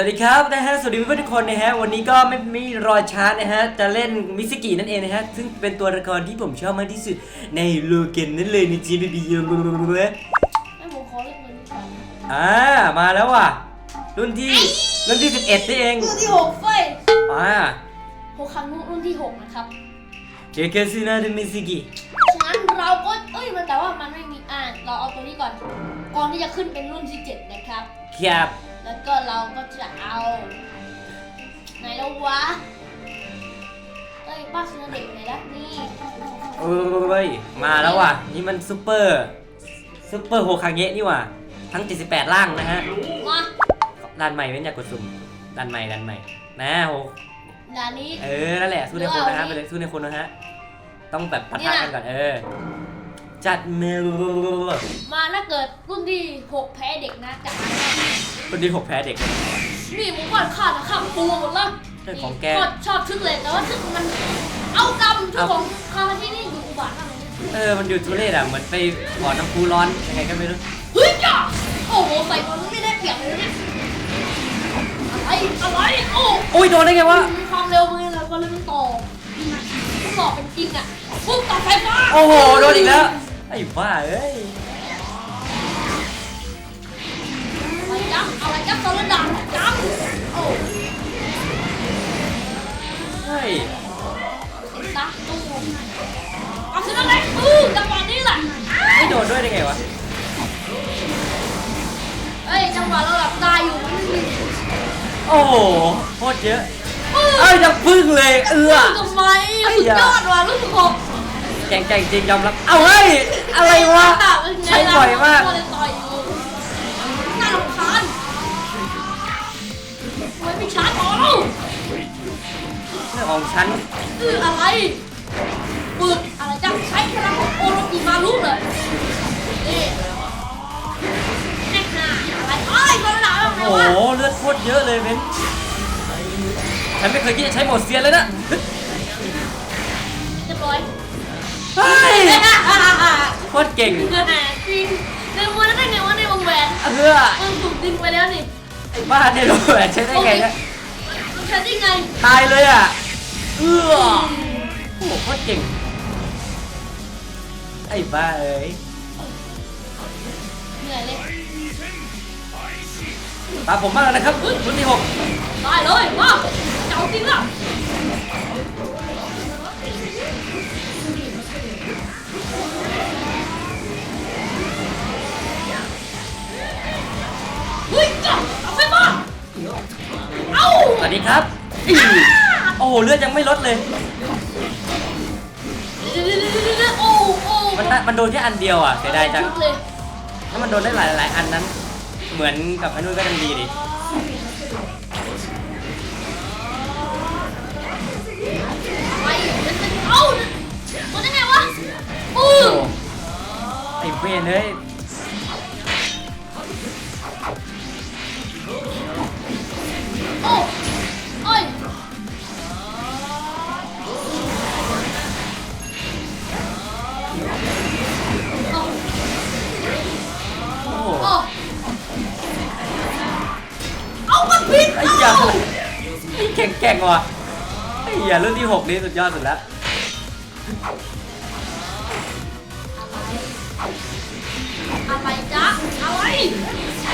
สวัสดีครับนะฮะสวัสดีเพื่อนๆทุกคนนะฮะวันนี้ก็ไม่ไม่รอช้านะฮะจะเล่นมิสกินั่นเองนะฮะซึ่งเป็นตัวละครที่ผมชอบมากที่สุดในโลเกนนั่นเลยในจีบีบีให้ผมขอเล่นตัวนี้ก่อนอ่ามาแล้วว่ะรุ่นที่รุ่นที่11นี่เองรุ่นที่หกเฟ้ยอ่าโฮคังนุรุ่นที่หกนะครับเจเกซินาเดมิสกิฉะนั้นเราก็เอ้ยมันแต่ว่ามันไม่มีอ่านเราเอาตัวนี้ก่อนก่อนที่จะขึ้นเป็นรุ่นที่เจ็ดนะครับครับแล้ว ก็เราก็จะเอาไหนแล้ววะเอ้ยป้าซื้อเด็กไหนละนี่เอ้ย มาแล้วว่ะ นี่มันซูเปอร์ซูเปอร์โฮคาเงะนี่ว่ะ ทั้ง 78 ร่างนะฮะมาด้านใหม่เว้นอยากกดสุ่มด้านใหม่ด้านใหม่ นะโหด่านนี้ เออ นั่นแหละ สู้ในคนนะฮะเออไปเลยสู้ในคนนะฮะ ต้องแบบปะทะกันก่อนเออ จัดเมลมาถ้าเกิดรุ่นที่หกแพ้เด็กนะจะอ่านแน่คนที่หกแพ้เด็ก นี่ผมก่อนขาดข้ามปูหมดแล้วเรื่องของแกชอบชอบชุดเลยแต่ว่าชุดมัน เอากำชุดของคาราที่นี่อยู่อุบาทมากเลยเออ มันอยู่ทุเรศอะ เหมือนไปบ่อน้ำพุร้อนยังไงก็ไม่รู้ เฮ้ยจ้าโอ้โหใส่มันไม่ได้เปรียบเลยเนี่ยอะไรอะไรโอ้อุ้ยโดนได้ไงวะ มีความเร็วมือแล้วก็เลยมันต่อมันต่อเป็นจริงอะปุ๊บต่อไฟฟ้า โอ้โห โดนอีกแล้ว ไอ้บ้าเอ้ยอะไรจังอะไรจังตอนระดับจังโอ้เฮ้ยติดตาตู้เอาชนะเลยอือจังหวะนี้แหละไม่โดนด้วยได้ไงวะเอ้ยจังหวะเราหลับตาอยู่มันมีโอ้โหโคตรเยอะเอ้ยจะพึ่งเลยเอื้อทำไมสุดยอดว่ะลูกผม แก่งแก่งจริงยอมรับ เอ้าเฮ้ย อะไรวะ ใช้บ่อยมากต่อยอยู่น่ารำคาญโอ้ยไม่ชาร์จต่อแล้วเรื่องของฉันอืออะไรปึกอะไรจังใช้พลังของโอโรกิมาลุเลยนี่แน่หนาอะไรเอ้ยคนละหนาแบบไหนโอ้วะโหเลือดโคตรเยอะเลยเบนฉันไม่เคยคิดจะใช้หมดเซียนเลยนะ โคตรเก่งจริงในมือนั้นได้ไงวะในวงแหวนเพื่อมันถูกดึงไปแล้วนี่บ้านเนี่ยรู้แหวนใช้ได้ไงเนี่ยมันใช้ได้ไงตายเลยอะเอื้อโอ้โหโคตรเก่งไอ้บ้าเอ้ยเหนื่อยเลยตามผมมากแล้วนะครับรุ่นที่หก ดยังไม่ลดเลย โอ้โอ้มันน่ะมันโดนแค่อันเดียวอะเสียดายจังชุเลยถ้ามันโดนได้หลายหลายๆอันนั้น เหมือนกับอันนู้นก็ยังดีดิไปเป็นเป็นเอ้ามันได้ไงวะอืโอ้อโหไอ้เวนเฮ้ยโอ้ แก่งว่ะอ้เหี้ยรุ่นที่หกนี้สุดยอดสุดแล้วอะไรจ๊ะอะไร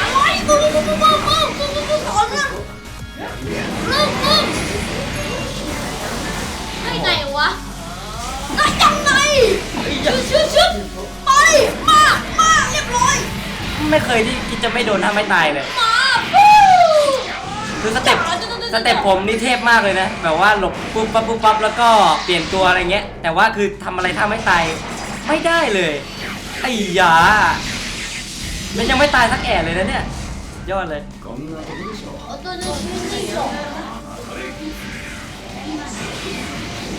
อะไรปุ๊บปุ๊บปุ๊บปุ๊บปุ๊บปุ๊บปุ๊อนเรื่องเรื่องเรื่องได้ไงวะได้ยังไงชุดชุดชไปมามาเรียบร้อยไม่เคยที่จะไม่โดนท่าไม่ตายเลยมาคือสเต็ป สเต็ปผมนี่เทพมากเลยนะแบบว่าหลบปุ๊บปั๊บปุ๊บปั๊บแล้วก็เปลี่ยนตัวอะไรเงี้ย แต่ว่าคือทำอะไรถ้าไม่ตายไม่ได้เลยไอ้ยามันยังไม่ตายสักแอะเลยนะเนี่ยยอดเลยเอาตัวนี้นี่สอง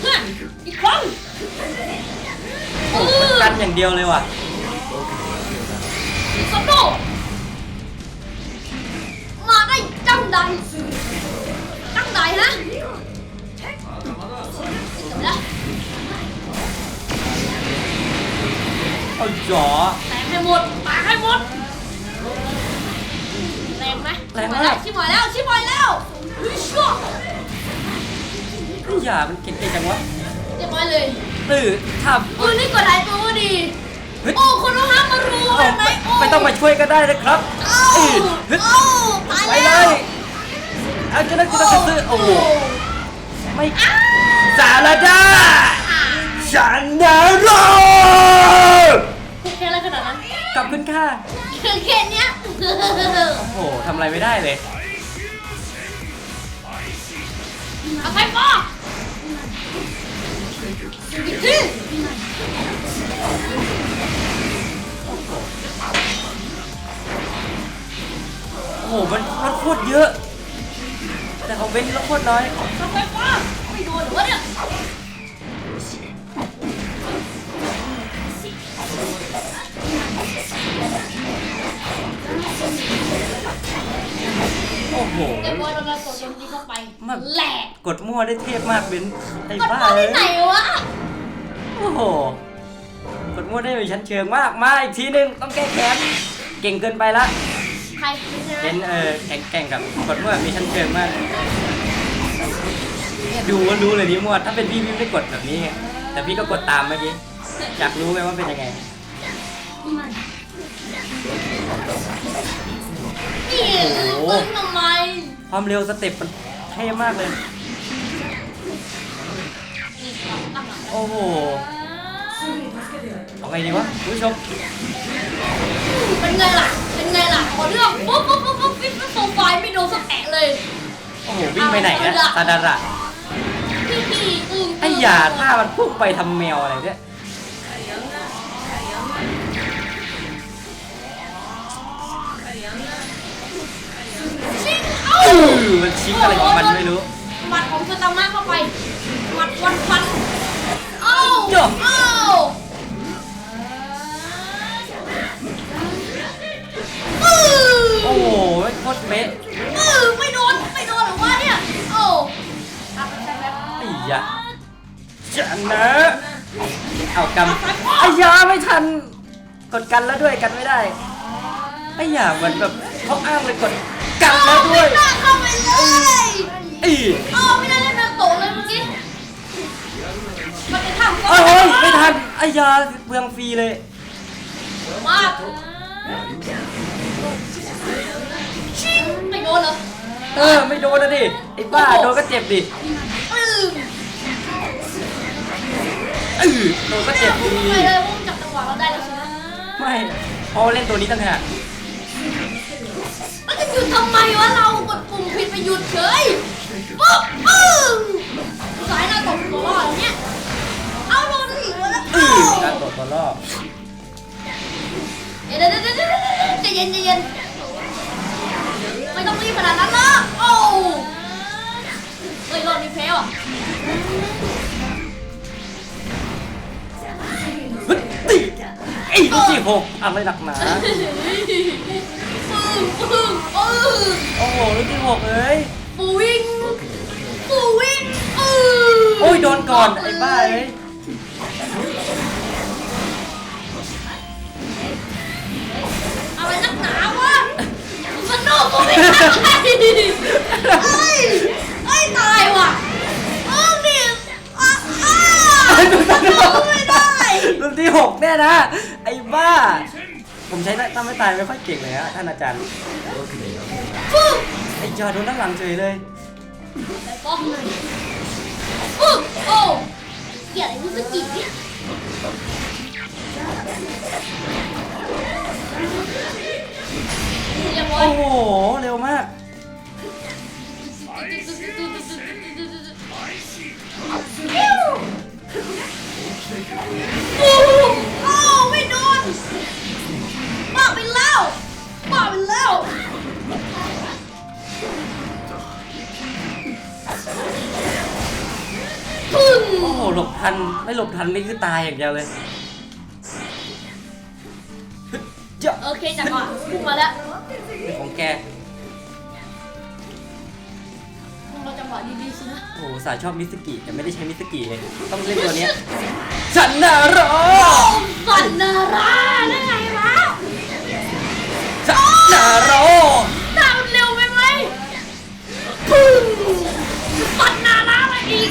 เฮ้ยอีกครั้งโอ้โหมันกันอย่างเดียวเลยว่ะสโนมาได้จังใดจังใด นะจบแล้วเอาจ๋อแตกให้หมดแตกให้หมดแรงไหมแรงชิบหมากแล้วชิบหายแล้วชิบหายแล้วชั่วไอ้หยามันเก่งๆจังวะเรียบร้อยเลยตื้อถ้าเออนี่ก็ได้ตัวดีเฮ้ยโอ้คนเราห้ามมารู้เอาเห็นไหมไม่โอ้ไม่ต้องมาช่วยก็ได้นะครับเอ้าเอ้ยเฮ้ยเอ้าตายไปแล้เลวย เอาจะได้จะได้ซื้อโอ้โหไม่สารดาฉันนะรอแค่อะไรขนาดนั้นกลับขึ้นค่ะแค่แค่เนี้ยโอ้โหทำอะไรไม่ได้เลยเอาใครฟอกอีกทีโอ้โหมันรถโคตรเยอะแต่ ของเบนซ์รถโคตรน้อยเอาใครฟอกไม่โดนหรือวะเนี่ยโอ้โหเรียบร้อยโดนเรากดโดนนี้เข้าไปแหลกกดมั่วได้เทพมากเบนไอ้กดบ้าฟอกเลที่ยไหนวะโอ้โหกดมั่วได้มีชั้นเชิงมากมาอีกทีนึงต้องแก้แค้นเก่งเกินไปละ ใครใช่ไหมเป็นเออแข่งแข่งกับกดมั่วมีชั้นเชิงมากเนี่ยดูก็รู้เลยนี่มั่วถ้าเป็นพี่พี่ไม่กดแบบนี้ไงแต่พี่ก็กดตามเมื่อกี้อยากรู้ไหมว่าเป็นยังไงนี่โอ้โหปึ้งทำไมความเร็วสเต็ปมันเท่มากเลยนี่ครับตั้งหลังโอ้โหเอาไงดีวะคุณผู้ชมเป็นไงล่ะเป็น สักแอะเลยโอ้โหวิ่งไปไหนนะซาดาระพี่พี่อึ้งไอ้หยาท่ามันพุ่งไปทำแมวอะไรเนี่ยชิงเอ้าอื้อมันชิงอะไรของมันไม่รู้ หมัดของสตาร์มาเข้าไปหมัดวันฟัน กดกันแล้วด้วยกันไม่ได้ไอ้หยาเหมือนแบบเขาอ้างเลยกดกันแล้วด้วยไม่น่าเข้าไปเลยไอ้อ้าวไม่น่าเล่นนาโตะเลยเมื่อกี้มันจะทำก็โอ้ยไม่ทันไอ้หยาเปลืองฟรีเลยมากชิงไม่โดนเหรอเออไม่โดนนะดิไอ้บ้าโดนก็เจ็บดิอืมเออโดนก็เจ็บดี ไม่เพอเล่นตัวนี้ตั้งหากมันจะหยุดทำไมวะเรากดปุ่มผิดไปหยุดเฉยปุ๊บปึ้งสายหน้าตกตัวอย่างเงี้ยเอาโดนอีกแล้วอืเอ้าอการตกตัวรอบเดี๋ยวเดี๋ยวเดี๋ยวเดี๋ยวใจเย็นใจเย็นไม่ต้องรีบขนาดนั้นนะโอ้ หกอะไรหนักหนาปึ้งปึ้งปึ้งโอ้โหลูกที่หกเอ้ย ปูวิ่งปูวิ่งเออโอ้ยโดนก่อนไอ้บ้าเอ้ยอะไรนักหนาวะสนุกกูไม่ได้เอ้ยเอ้ยตายว่ะเออดิอะอะสนุกกูไม่ได้ ลูกที่หกแน่นะ ไอ้บ้า ผมใช้ตั้งไม่ตายไม่ค่อยเก่งเลยฮะท่านอาจารย์ฟึ๊บไอ้จอโดนด้านหลังเฉยเลยแต่ป้อมเลยฟึ๊บโอ้เกลียดไอ้มิสกิเนี่ยเรียบร้อยโอ้โห แล้วปึ้งโอ้โหหลบทัน ไม่หลบทันนี่คือตายอย่างเดียวเลยฮึดเจ้าโอเคจังหวะพุ่งมาแล้วของแกพุ่งมาจังหวะดีๆสินะโอ้โหสายชอบมิสกิแต่ไม่ได้ใช้มิสกิเลย ต้องเล่นตัวเนี้ยฉันน่ารอ สันนารา นาโรดาวเร็วไปไหมปุ้งปัดนาร้าไาอีก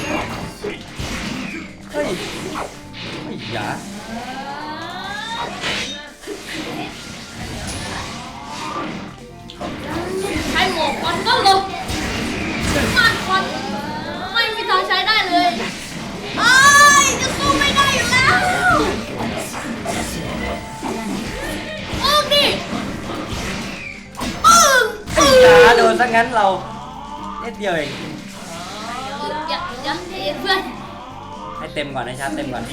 เฮ้ยเฮ้ยยา้งั้นเราเล็ตเดียวเองยัดยัดเพื่อนให้เต็มก่อนนะชาเต็มก่อน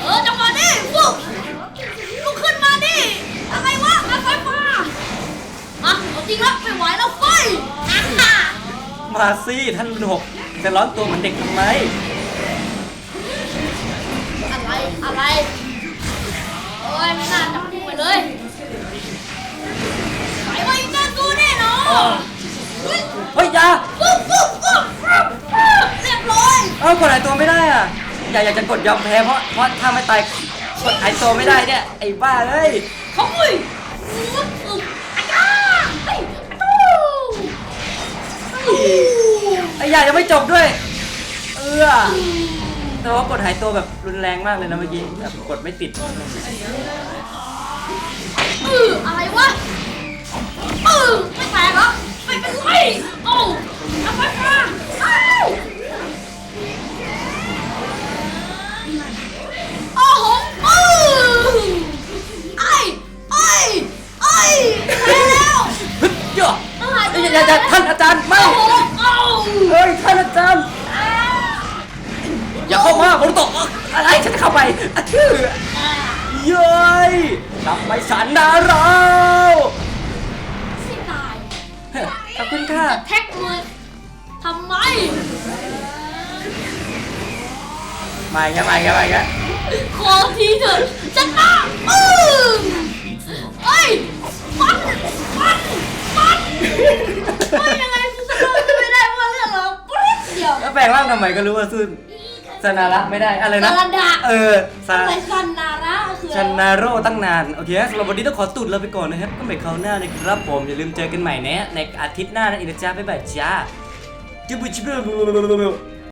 เออจังหวะนี้ปุ๊บลุกขึ้นมาดิอะไรวะมาไฟฟ้าอะเอาจริงแล้วไม่ไหวแล้วไฟมาซี่ท่านหนุกจะร้อนตัวเหมือนเด็กทำไม เฮ้ยเฮ้ยอยาปุ๊บปุ๊บปุ๊บปุ๊บปุ๊บเรียบร้อยเอ้ากดหายตัวไม่ได้อะอย่าอยากจะกดยอมแพ้เพราะเพราะถ้าไม่ตายกดหายตัวไม่ได้เนี่ยไอ้บ้าเอ้ยขโมยปุ๊บปุ๊บอาจารย์เฮ้ยอาตูไอ้ยายังไม่จบด้วย เออแต่ว่ากดหายตัวแบบรุนแรงมากเลยนะเมื่อกี้แบบกดไม่ติด เอออะไรวะ เออไม่แตกเหรอไม่เป็นไรโอ้เอาไปมาเอ้าโอ้โหเออไอ้ไอ้ไอ้แพ้แล้วฮึดเยอะอะไรเอ้ยอย่าอย่าท่านอาจารย์ไม่โอ้โหเอ้าเฮ้ยท่านอาจารย์อย่าเข้ามาผมตกอะไรฉันเข้าไปอะชื่อเย้ยกลับไปสันดาเรา ขอบคุณค่ะ แท็กมือทำไมมาอีกแล้วมาอีกแล้วมาอีกแล้วขอทีเถอะจะตามอืมเอ้ยฟันฟันฟันไม่ยังไงกูสนุกไม่ได้เพราะเรื่องเราปริ๊ดเดียวแล้วแปลงร่างทำไมก็รู้ว่าซื่นสนาระไม่ได้อะไรนะสนาระเออสาอะไรซันนาระคือ ชันนาโร่ตั้งนาน โอเคสำหรับวันนี้ต้องขอตุดเราไปก่อนนะครับ ก็ไปคราวหน้านะครับผม อย่าลืมเจอกันใหม่นะในอาทิตย์หน้านะอินเดจ้าบ๊ายบายจ้าจุบุจิบุ